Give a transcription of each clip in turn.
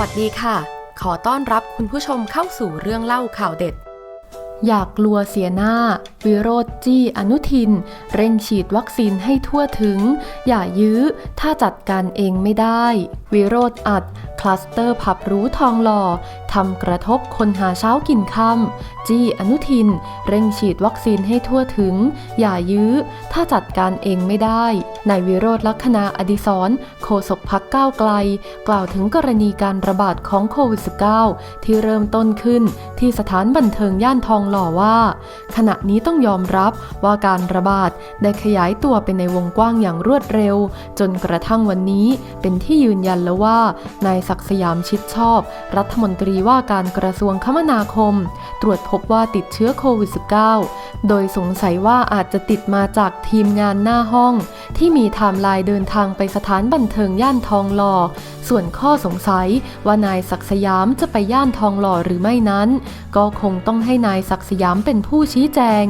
วัสดีค่ะ ขอต้อนรับคุณผู้ชมเข้าสู่เรื่องเล่าข่าวเด็ด อยากกลัวเสียหน้า วิโรธจี้อนุทิน เร่งฉีดวัคซีนให้ทั่วถึง อย่ายื้อ ถ้าจัดการเองไม่ได้ วิโรธอัด คลัสเตอร์ผับรู้ทองหล่อทำกระทบคนหาเช้ากินค่ำจี้อนุทิน เร่งฉีดวัคซีนให้ทั่วถึง อย่ายื้อ ถ้าจัดการเองไม่ได้นายวิโรธลักษณะอดิศรโฆษกพักก้าวไกล กล่าวถึงกรณีการระบาดของโควิด -19 ที่เริ่มต้นขึ้นที่สถานบันเทิงย่านทองหล่อว่าขณะนี้ต้องยอมรับว่าการระบาดได้ขยายตัวเป็นในวงกว้างอย่างรวดเร็ว จนกระทั่งวันนี้เป็นที่ยืนยันแล้วว่านายศักสยามชิดชอบ รัฐมนตรีว่าการกระทรวงคมนาคม ตรวจพบว่าติดเชื้อโควิด -19 โดยสงสัยว่าอาจจะติดมาจากทีมงานหน้าห้อง ที่มีไทม์ไลน์เดินทางไปสถานบันเทิงย่านทองหล่อ ส่วนข้อสงสัยว่านายศักสยามจะไปย่านทองหล่อหรือไม่นั้น ก็คงต้องให้นายศักสยามเป็นผู้ชี้ชี้แจง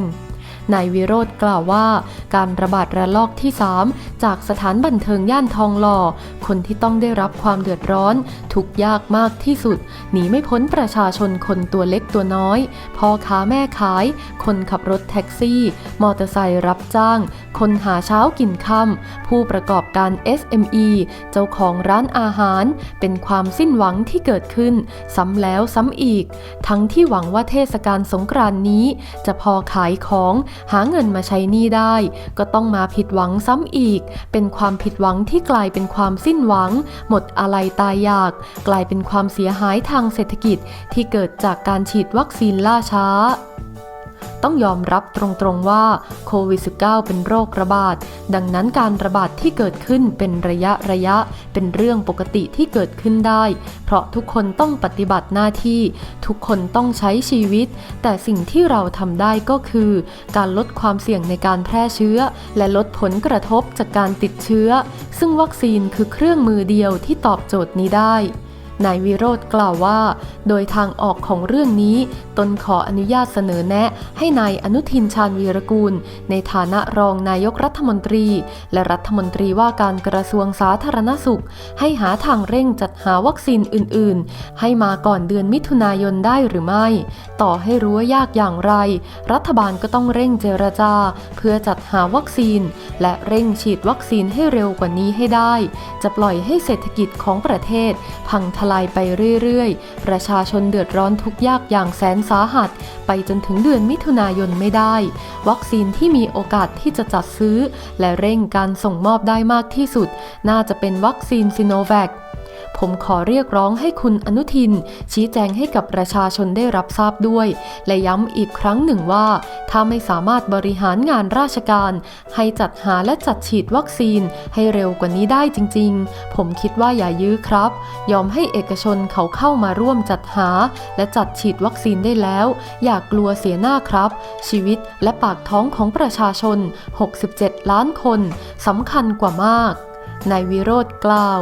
นายวิโรธกล่าวว่าการระบาดระลอกที่ 3 จากสถานบันเทิงย่านทองหล่อ คนที่ต้องได้รับความเดือดร้อน ทุกยากมากที่สุด หนีไม่พ้นประชาชนคนตัวเล็กตัวน้อยพ่อค้าแม่ขาย คนขับรถแท็กซี่ มอเตอร์ไซค์รับจ้าง คนหาเช้ากินค่ำผู้ประกอบการ SME เจ้าของร้านอาหาร เป็นความสิ้นหวังที่เกิดขึ้น ซ้ำแล้วซ้ำอีก ทั้งที่หวังว่าเทศกาลสงกรานนี้ จะพอขายของหาเงินมาใช้หนี้ได้ ก็ต้องมาผิดหวังซ้ำอีก เป็นความผิดหวังที่กลายเป็นความสิ้นหวัง หมดอะไรตายอยาก กลายเป็นความเสียหายทางเศรษฐกิจที่เกิดจากการฉีดวัคซีนล่าช้า ต้องยอมรับตรงๆว่าโควิด -19 เป็นโรคระบาด ดังนั้นการระบาดที่เกิดขึ้นเป็นระยะระยะ เป็นเรื่องปกติที่เกิดขึ้นได้ เพราะทุกคนต้องปฏิบัติหน้าที่ ทุกคนต้องใช้ชีวิต แต่สิ่งที่เราทำได้ก็คือ การลดความเสี่ยงในการแพร่เชื้อ และลดผลกระทบจากการติดเชื้อ ซึ่งวัคซีนคือเครื่องมือเดียวที่ตอบโจทย์นี้ได้ นายวิโรธกล่าวว่า โดยทางออกของเรื่องนี้ ตนขออนุญาตเสนอแนะ ให้นายอนุทินชาญวีรกูล ในฐานะรองนายกรัฐมนตรี และรัฐมนตรีว่าการกระทรวงสาธารณสุข ให้หาทางเร่งจัดหาวัคซีนอื่น ๆ ให้มาก่อนเดือนมิถุนายนได้หรือไม่ ต่อให้รู้ว่ายากอย่างไร รัฐบาลก็ต้องเร่งเจรจา เพื่อจัดหาวัคซีน และเร่งฉีดวัคซีนให้เร็วกว่านี้ให้ได้ จะปล่อยให้เศรษฐกิจของประเทศพังทลายไปเรื่อยๆ ประชาชนเดือดร้อนทุกยากอย่างแสนสาหัส ไปจนถึงเดือนมิถุนายนไม่ได้ วัคซีนที่มีโอกาสที่จะจัดซื้อ และเร่งการส่งมอบได้มากที่สุด น่าจะเป็นวัคซีนซิโนแวค ผมขอเรียกร้องให้คุณอนุทิน ชี้แจงให้กับประชาชนได้รับทราบด้วย และย้ำอีกครั้งหนึ่งว่า ถ้าไม่สามารถบริหารงานราชการ ให้จัดหาและจัดฉีดวัคซีนให้เร็วกว่านี้ได้จริง ๆ ผมคิดว่าอย่ายื้อครับ ยอมให้เอกชนเขาเข้ามาร่วมจัดหา และจัดฉีดวัคซีนได้แล้ว อย่ากกลัวเสียหน้าครับ ชีวิตและปากท้องของประชาชน 67 ล้านคนสำคัญกว่ามาก นายวิโรธกล่าว